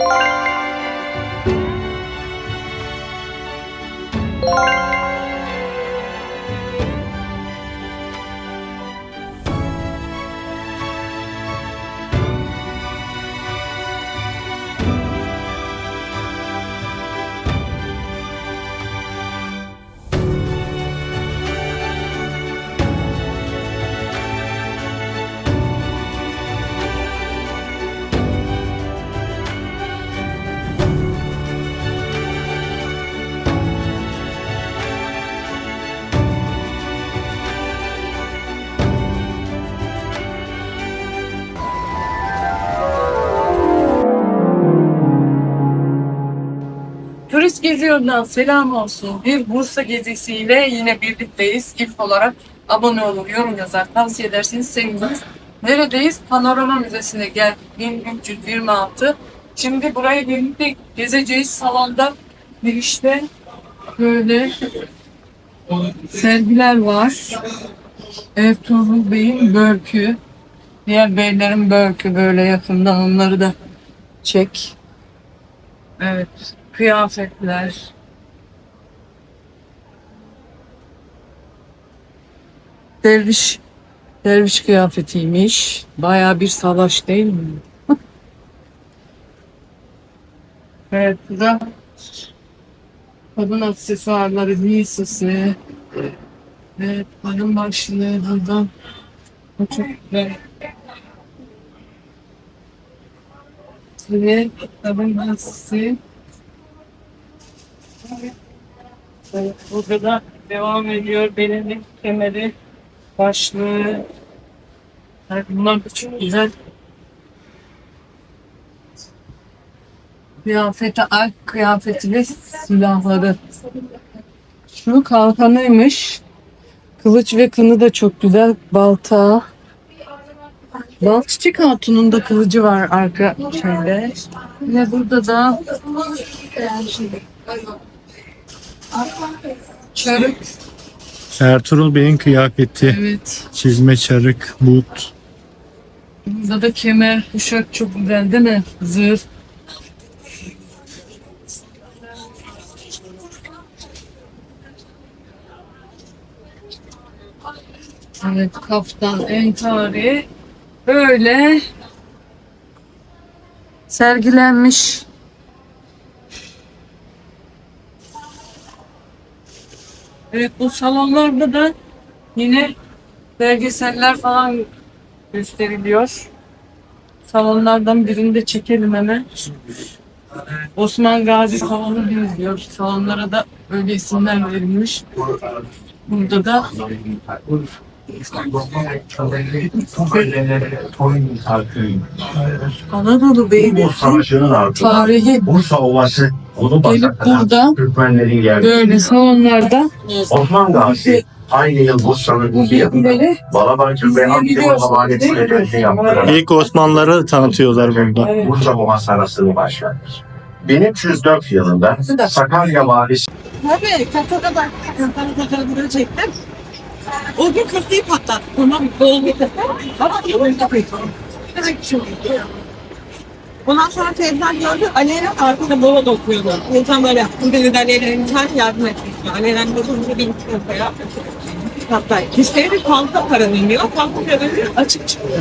you Geziyor'dan selam olsun. Bir Bursa gezisiyle yine birlikteyiz. İlk olarak abone olur, yorum yazar, tavsiye ederseniz seviniriz. Neredeyiz? Panorama Müzesi'ne geldik. 1326. Şimdi burayı birlikte gezeceğiz salonda. Bir işte böyle sergiler var. Ertuğrul Bey'in börkü. Diğer beylerin börkü böyle yakından onları da çek. Evet. Kıyafetler. Derviş. Derviş kıyafetiymiş. Bayağı bir savaş değil mi? evet bu da kadın aksesuarları giysisi. Evet kadın başlığı burada. Bu çok güzel. Ve kadın giysisi. Burada da devam ediyor belirli kemeri, başlığı. Evet, bunlar çok güzel. Kıyafeti, alp kıyafeti ve silahları. Şu kalkanıymış. Kılıç ve kını da çok güzel. Balta. Balçık Hatun'un da kılıcı var arka şeyde. Ve burada da çarık. Ertuğrul Bey'in kıyafeti, Evet. çizme çarık, but. Burada da kemer, kuşak çok güzel değil mi? Zırh. Evet, kaftan, entari. Böyle sergilenmiş. Evet, bu salonlarda da yine belgeseller falan gösteriliyor. Salonlardan birini de çekelim hemen. Osman Gazi salonu diyor. Salonlara da öyle isimler verilmiş. Burada da Anadolu ardından tarihi Bursa Ovası onu Gelip burada Türkmenlerin yerli. böyle salonlarda Osman Gazi aynı yıl Bursa'nın bir yanında böyle Balabancı ve Akdeniz Havalesi'ne dönüşü yaptıran İlk Osmanlıları tanıtıyorlar burada. Evet. Bursa Muhasarası'nı başlatır. 1304 yılında Sakarya Valisi Tabii Katar'a da Katar'a Katar'a buraya çektim. O gün köfteyi patlattı. Tamam. Ama yolunu kapıyı Demek ki şöyle. Ondan sonra teyzem gördü. Aleyna arkada bola dokuyordu. Teyzem böyle yaptı. Dedi de Aleyna'nın sen yardım etmiş. Aleyna'nın dokunca bir iki kafaya. Hatta kişileri fazla para dönüyor. Fazla para dönüyor. Açık çıkıyor.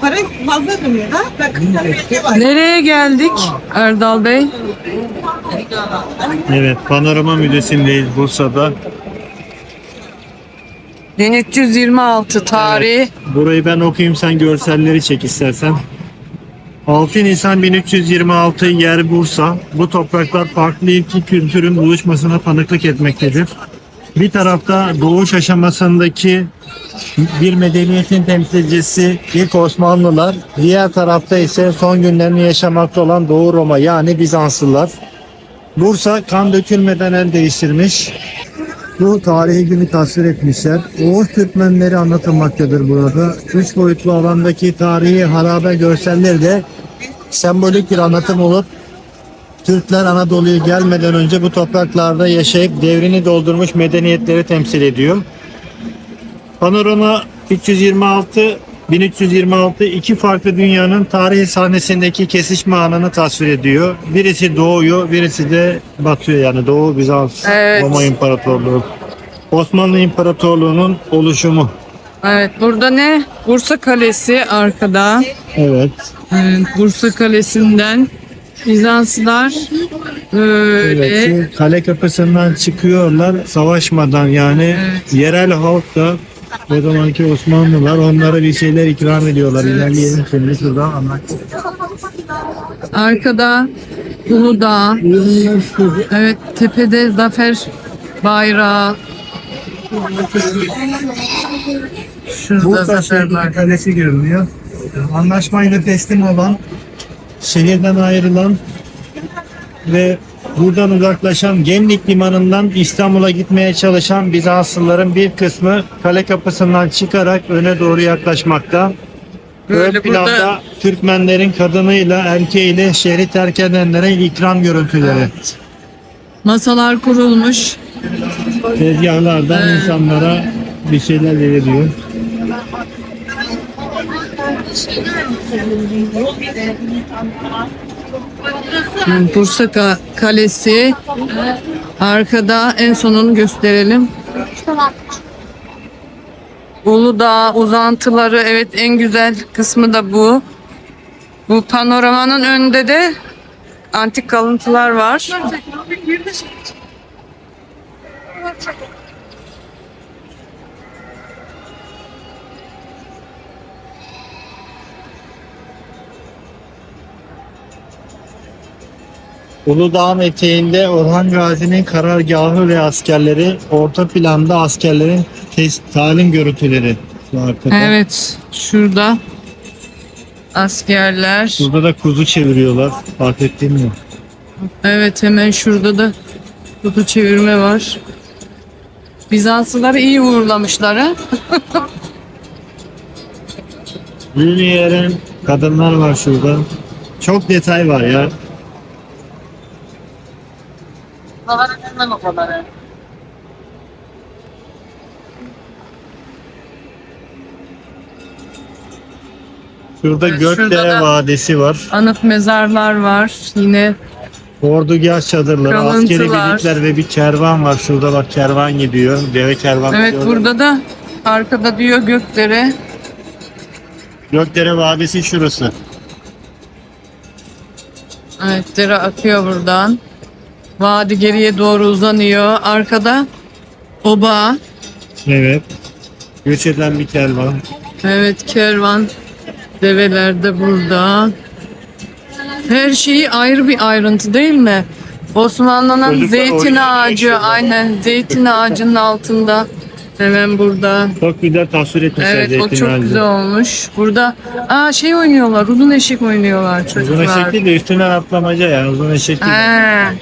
Para fazla dönüyor bir var. nereye geldik Erdal Bey? Evet, Panorama Müzesi'ndeyiz Bursa'da. 1326 tarihi. Burayı ben okuyayım, sen görselleri çek istersen. 6 Nisan 1326 yer Bursa. Bu topraklar farklı iki kültürün buluşmasına tanıklık etmektedir. Bir tarafta doğuş aşamasındaki bir medeniyetin temsilcisi ilk Osmanlılar, diğer tarafta ise son günlerini yaşamakta olan Doğu Roma yani Bizanslılar. Bursa kan dökülmeden el değiştirmiş. Bu tarihi günü tasvir etmişler. Oğuz Türkmenleri anlatılmaktadır burada. Üç boyutlu alandaki tarihi harabe görselleri de sembolik bir anlatım olup Türkler Anadolu'ya gelmeden önce bu topraklarda yaşayıp devrini doldurmuş medeniyetleri temsil ediyor. Panorama 326 1326 iki farklı dünyanın tarihi sahnesindeki kesişme anını tasvir ediyor. Birisi doğuyor, birisi de batıyor yani Doğu Bizans Evet. Roma İmparatorluğu. Osmanlı İmparatorluğu'nun oluşumu. Evet burada ne? Bursa Kalesi arkada. Evet. Evet, Bursa Kalesi'nden Bizanslılar böyle Evet, şu kale kapısından çıkıyorlar savaşmadan yani yerel halk da o zamanki Osmanlılar onlara bir şeyler ikram ediyorlar. İlerleyelim şimdi şuradan anlatayım. arkada Uludağ. Evet tepede zafer bayrağı. Şurada Bursa zafer bayrağı. kalesi görünüyor. Anlaşmayla teslim olan, şehirden ayrılan ve buradan uzaklaşan Gemlik limanından İstanbul'a gitmeye çalışan Bizanslıların bir kısmı kale kapısından çıkarak öne doğru yaklaşmakta. Böyle Ön planda burada- Türkmenlerin kadınıyla erkeğiyle şehri terk edenlere ikram görüntüleri. Masalar kurulmuş. Tezgahlardan insanlara bir şeyler veriliyor. Bursa Ka- Kalesi. Arkada en sonunu gösterelim. Uludağ uzantıları evet en güzel kısmı da bu. Bu panoramanın önünde de antik kalıntılar var. Uludağ'ın eteğinde Orhan Gazi'nin karargahı ve askerleri, orta planda askerlerin tes- talim görüntüleri şu arkada. Evet şurada askerler. Burada da kuzu çeviriyorlar. Fark ettin mi? Evet hemen şurada da kutu çevirme var. Bizanslıları iyi uğurlamışlar ha. Yeren kadınlar var şurada. Çok detay var ya. Şurada Evet, Gökdere şurada da- Vadisi var. Anıt mezarlar var. Yine Ordugah çadırları, Kalıntılar. askeri birlikler ve bir kervan var. Şurada bak kervan gidiyor. Deve kervan evet gidiyor. burada da arkada diyor Gökdere. Gökdere Vadisi şurası. Evet dere akıyor buradan. Vadi geriye doğru uzanıyor. Arkada oba. Evet. Göç eden bir kervan. Evet kervan. Develer de burada. Her şeyi ayrı bir ayrıntı değil mi? Osmanlı'nın Çocuklar zeytin oynuyor, ağacı yaşıyorlar. aynen zeytin ağacının altında. Hemen burada. Çok güzel tasvir etmişler Evet o çok güzel olmuş. Burada aa şey oynuyorlar. Uzun eşik oynuyorlar Uzun çocuklar. eşek değil de üstünden atlamaca yani uzun eşek değil. Ha,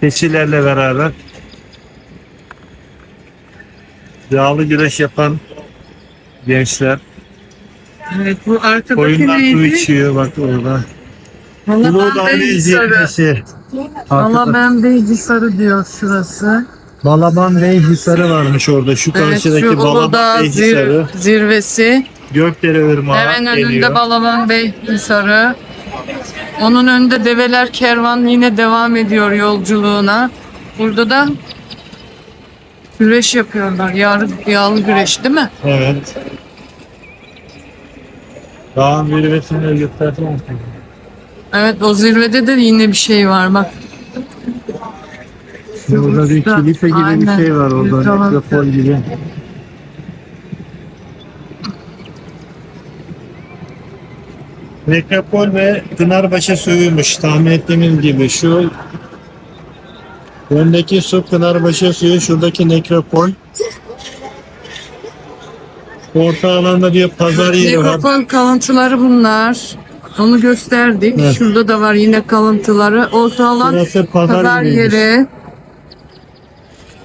Keçilerle beraber yağlı güreş yapan gençler. evet bu arkadaki Koyunlar su neydi? içiyor bak orada. Valla Beyci Sarı. zirvesi. Valla ben Beyci Sarı diyor şurası. Balaban Bey Hisarı varmış orada. Şu Evet karşıdaki şu Balaban Uludağ Bey zir- Hisarı. zirvesi. Gökdere Irmağı Hemen önünde geliyor. Balaban Bey Hisarı. Onun önünde develer kervan yine devam ediyor yolculuğuna. Burada da güreş yapıyorlar. Yağlı, yağlı güreş değil mi? Evet. Dağın zirvesini göstersene. Evet o zirvede de yine bir şey var bak. Burada bir kilife gibi Aynen. bir şey var orada. Nekropol gibi. Nekropol ve Pınarbaşı suyuymuş tahmin ettiğimiz gibi. Şu öndeki su Pınarbaşı suyu, şuradaki nekropol. Orta alanda bir pazar yeri var. Nekropol kalıntıları bunlar. Onu gösterdik. Evet. Şurada da var yine kalıntıları. Orta alan Burası pazar, pazar yeriymiş. yeri.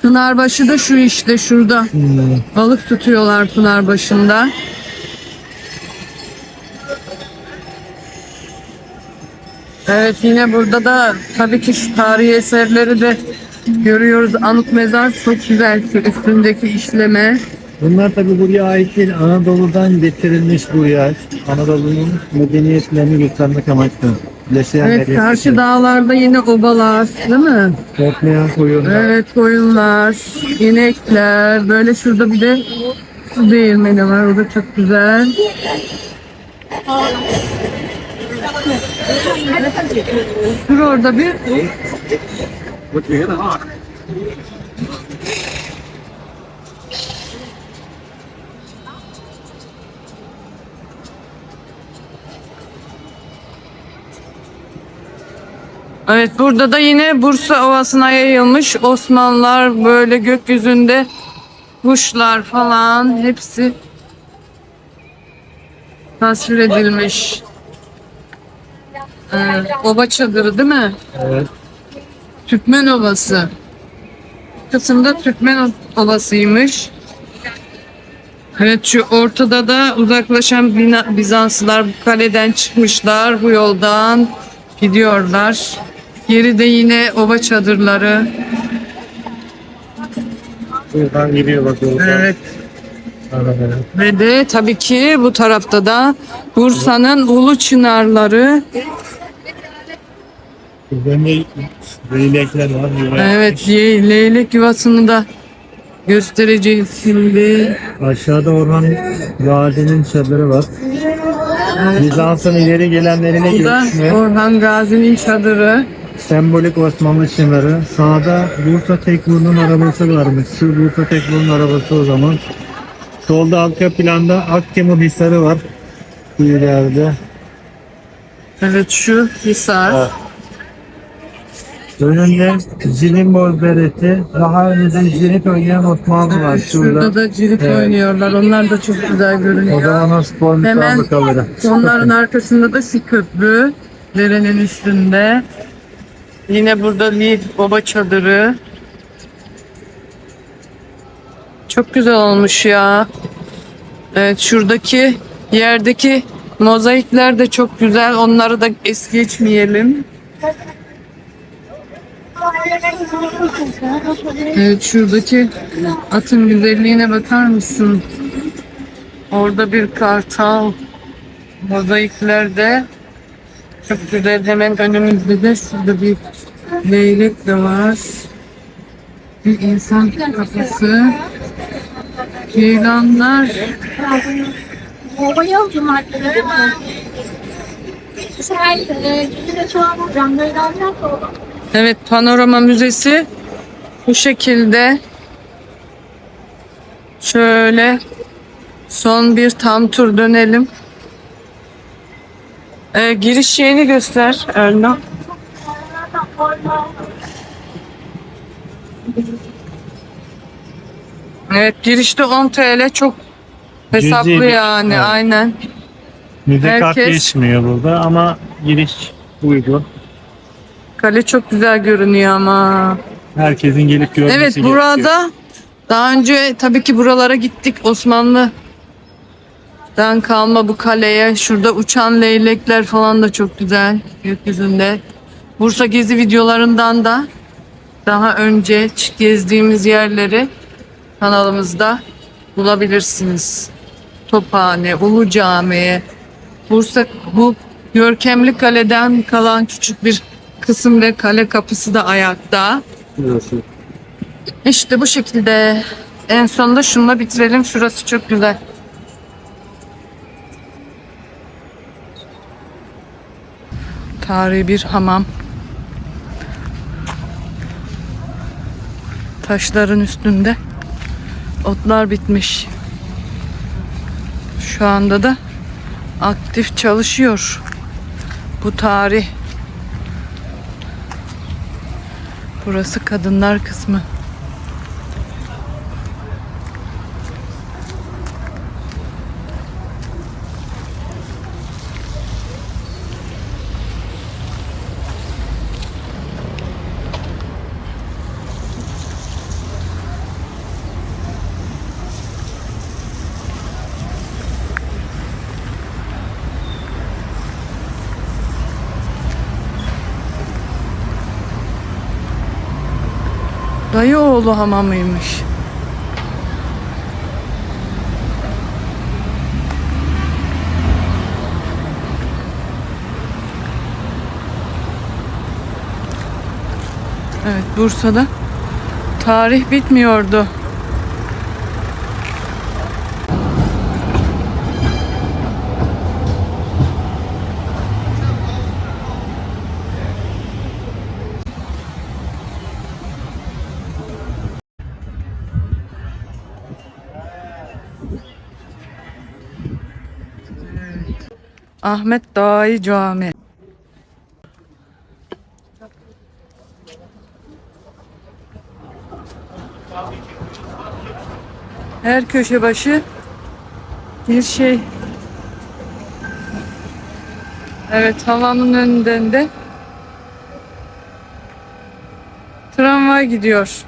Pınarbaşı da şu işte şurada. Hmm. Balık tutuyorlar Pınarbaşı'nda. Evet yine burada da tabii ki şu tarihi eserleri de görüyoruz. Anıt mezar çok güzel şu üstündeki işleme. Bunlar tabi buraya ait değil. Anadolu'dan getirilmiş buraya. Anadolu'nun medeniyetlerini göstermek amaçlı. Yaşayan Evet karşı dağlarda yine obalar değil mi? Korkmayan koyunlar. Evet koyunlar, inekler, böyle şurada bir de su değirmeni var. O da çok güzel. Dur orada bir. Evet burada da yine Bursa Ovası'na yayılmış Osmanlılar böyle gökyüzünde kuşlar falan hepsi tasvir edilmiş. Evet, ova çadırı değil mi? Evet. Türkmen Ovası. Kısımda Türkmen Ovası'ymış. Evet şu ortada da uzaklaşan Bina- Bizanslılar bu kaleden çıkmışlar bu yoldan gidiyorlar. Geride yine ova çadırları. Buradan gidiyor bak. Evet. Ve de tabii ki bu tarafta da Bursa'nın Ulu Çınarları. Leylekler var. yuva Evet ye- leylek yuvasını da göstereceğiz şimdi. Aşağıda Orhan Gazi'nin çadırı var. Bizans'ın ileri gelenlerine Bu da görüşme. Orhan Gazi'nin çadırı. Sembolik Osmanlı çınarı. Sağda Bursa Tekburnu'nun arabası varmış. Şu Bursa Tekburnu'nun arabası o zaman. Solda arka planda Akkemur Hisarı var. Bu ileride. Evet şu Hisar. Önünde Zilimboz Bereti. Daha önceden Zilit oynayan Osmanlı var. Şurada Şurada. da cirit Evet. oynuyorlar. Onlar da çok güzel O görünüyor. zaman o spor Hemen- müsabakaları. Onların arkasında da şu köprü. Derenin üstünde. Yine burada bir baba çadırı. Çok güzel olmuş ya. Evet şuradaki yerdeki mozaikler de çok güzel. Onları da es geçmeyelim. Evet şuradaki atın güzelliğine bakar mısın? Orada bir kartal mozaiklerde çok güzel hemen önümüzde de şurada bir leylek de var. Bir insan kafası. Yılanlar. Sen, e, yine çoğu canlı yılanlar da Evet panorama müzesi bu şekilde şöyle son bir tam tur dönelim. Ee, giriş yerini göster Erna. Evet girişte 10 TL çok hesaplı Cüzeli. yani evet. aynen. Müze Herkes... kart geçmiyor burada ama giriş uygun. Kale çok güzel görünüyor ama. Herkesin gelip görmesi Evet gerekiyor. burada daha önce tabii ki buralara gittik Osmanlı'dan kalma bu kaleye. Şurada uçan leylekler falan da çok güzel gökyüzünde. Bursa gezi videolarından da daha önce gezdiğimiz yerleri kanalımızda bulabilirsiniz. Tophane, Ulu Cami, Bursa bu görkemli kaleden kalan küçük bir kısım ve kale kapısı da ayakta. Burası. İşte bu şekilde. En sonunda şununla bitirelim. Şurası çok güzel. Tarihi bir hamam. Taşların üstünde otlar bitmiş. Şu anda da aktif çalışıyor. Bu tarih. Burası kadınlar kısmı. Kadıoğlu hamamıymış. Evet Bursa'da tarih bitmiyordu. Ahmet Dahi Camii. Her köşe başı bir şey. Evet havanın önünden de tramvay gidiyor.